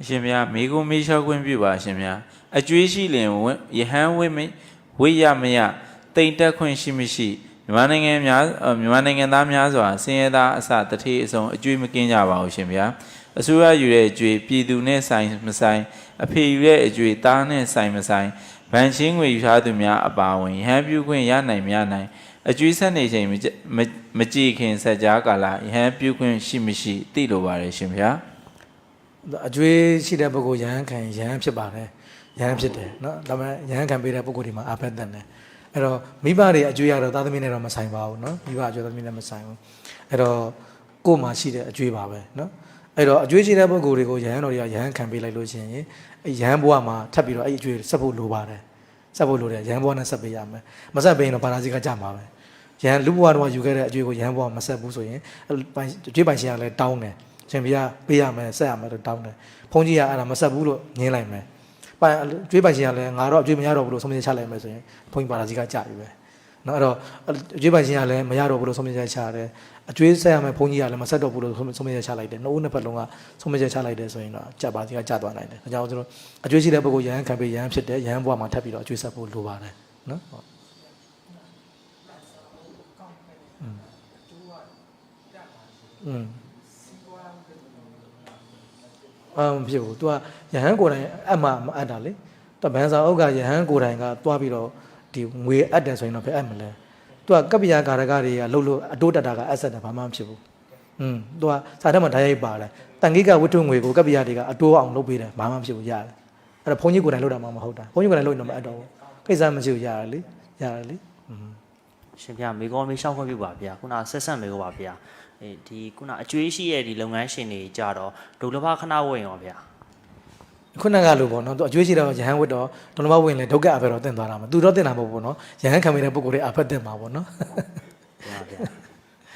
အရှင်ဗျာမိကုမေးလျှောက်ခွင့်ပြုပါအရှင်ဗျာအကျွေးရှိလင်ဝိယဟန်ဝိမဝိရမယတိမ်တက်ခွင့်ရှိမရှိမြန်မာနိုင်ငံများအော်မြန်မာနိုင်ငံသားများစွာဆင်းရဲသားအစတထေးအစုံအကျွေးမကင်းကြပါဘူးရှင်ဗျာအစိုးရယူတဲ့အကျွေးပြည်သူနဲ့ဆိုင်မဆိုင်အဖေယူတဲ့အကျွေးသားနဲ့ဆိုင်မဆိုင်ဗန်ချင်းငွေယူထားသူများအပါအဝင်ယဟန်ပြုခွင့်ရနိုင်များနိုင်အကျွေးဆက်နေချိန်မကြမမကြည့်ခင်ဆက်ကြားကာလယဟန်ပြုခွင့်ရှိမရှိသိလိုပါတယ်ရှင်ဗျာ အကျွေးရှိတဲ့ပုဂ္ဂိုလ်ရဟန်းခံရဟန်းဖြစ်ပါတယ်ရဟန်းဖြစ်တယ်နော်ဒါပေမဲ့ရဟန်းခံပေးတဲ့ပုဂ္ဂိုလ်ဒီမှာအာဖက်တန်တယ်အဲ့တော့မိဘတွေအကျွေးရတော့သားသမီးနဲ့တော့မဆိုင်ပါဘူးနော်မိဘအကျွေးသားသမီးနဲ့မဆိုင်ဘူးအဲ့တော့ကိုယ်မှာရှိတဲ့အကျွေးပါပဲနော်အဲ့တော့အကျွေးရှိတဲ့ပုဂ္ဂိုလ်တွေကိုရဟန်းတော်တွေကရဟန်းခံပေးလိုက်လို့ရှိရင်အဲ့ရဟန်းဘဝမှာထပ်ပြီးတော့အဲ့အကျွေးဆက်ဖို့လိုပါတယ်ဆက်ဖို့လိုတယ်ရဟန်းဘဝနဲ့ဆက်ပေးရမယ်မဆက်ပေးရင်တော့ဘာသာစီကကြမှာပဲရဟန်းလူဘဝတော့ယူခဲ့တဲ့အကျွေးကိုရဟန်းဘဝမဆက်ဘူးဆိုရင်အဲ့ပိုင်အကျွေးပိုင်ရှင်ကလည်းတောင်းတယ် ရှင်ဘုရားပေးရမယ်ဆက်ရမယ်လို့တောင်းတယ်ဘုန်းကြီးကအဲ့ဒါမဆက်ဘူးလို့ငင်းလိုက်မယ်ပိုင်ကျွေးပိုင်ရှင်ကလည်းငါတော့အကျွေးမရတော့ဘူးလို့ဆုံးဖြတ်ချလိုက်မယ်ဆိုရင်ဘုန်းကြီးပါလာကြီးကကြာပြီပဲနော်အဲ့တော့အကျွေးပိုင်ရှင်ကလည်းမရတော့ဘူးလို့ဆုံးဖြတ်ချရတယ်အကျွေးဆက်ရမယ်ဘုန်းကြီးကလည်းမဆက်တော့ဘူးလို့ဆုံးဖြတ်ချလိုက်တယ်နှုတ်နှစ်ဖက်လုံးကဆုံးဖြတ်ချလိုက်တယ်ဆိုရင်တော့ကြာပါကြီးကကြာသွားနိုင်တယ်ဒါကြောင့်ကျွန်တော်အကျွေးရှိတဲ့ပုဂ္ဂိုလ်ရဟန်းခံပြီးရဟန်းဖြစ်တယ်ရဟန်းဘဝမှာထပ်ပြီးတော့အကျွေးဆက်ဖို့လိုပါတယ်နော်ဟုတ်嗯。 အာမဖြစ်ဘူး तू ကယဟန်ကိုယ်တိုင်အမှမအပ်တာလေတဗန်စာအုပ်ကယဟန်ကိုယ်တိုင်ကတွားပြီးတော့ဒီငွေအပ်တယ်ဆိုရင်တော့ဖယ်အပ်မလဲ तू ကကပ္ပယကာရကတွေကလှုပ်လို့အတိုးတက်တာကအဆက်တယ်ဘာမှမဖြစ်ဘူးอืม तू ကစာထဲမှာဓာတ်ရိုက်ပါတယ်တန်ခိကဝတ္ထုငွေကိုကပ္ပယတွေကအတိုးအောင်လုပ်ပေးတယ်ဘာမှမဖြစ်ဘူးရတယ်အဲ့တော့ဘုန်းကြီးကိုယ်တိုင်လုပ်တာမှမဟုတ်တာဘုန်းကြီးကိုယ်တိုင်လုပ်ရင်တော့မအပ်တော့ဘူးကိစ္စမရှိဘူးရတယ်လေရတယ်လေอืม ရှင်ဗျာမေကောမေရှောက်ခွင့်ပြုပါဗျာခုနဆက်ဆက်မေကောပါဗျာအေးဒီခုနအကျွေးရှိရဲ့ဒီလုပ်ငန်းရှင်တွေကြတော့ဒုလဘခဏဝင်ရောဗျာခုနကလို့ပေါ့နော်သူအကျွေးရှိတော့ရဟန်းဝတ်တော့ဒုနဘဝင်လေဒုက္ခအဖေတော့တင်သွားတာမှာသူတော့တင်တာမဟုတ်ဘူးပေါ့နော်ရဟန်းခံမိတဲ့ပုဂ္ဂိုလ်တွေအဖက်တင်မှာပေါ့နော်ဟုတ်ပါဗျာ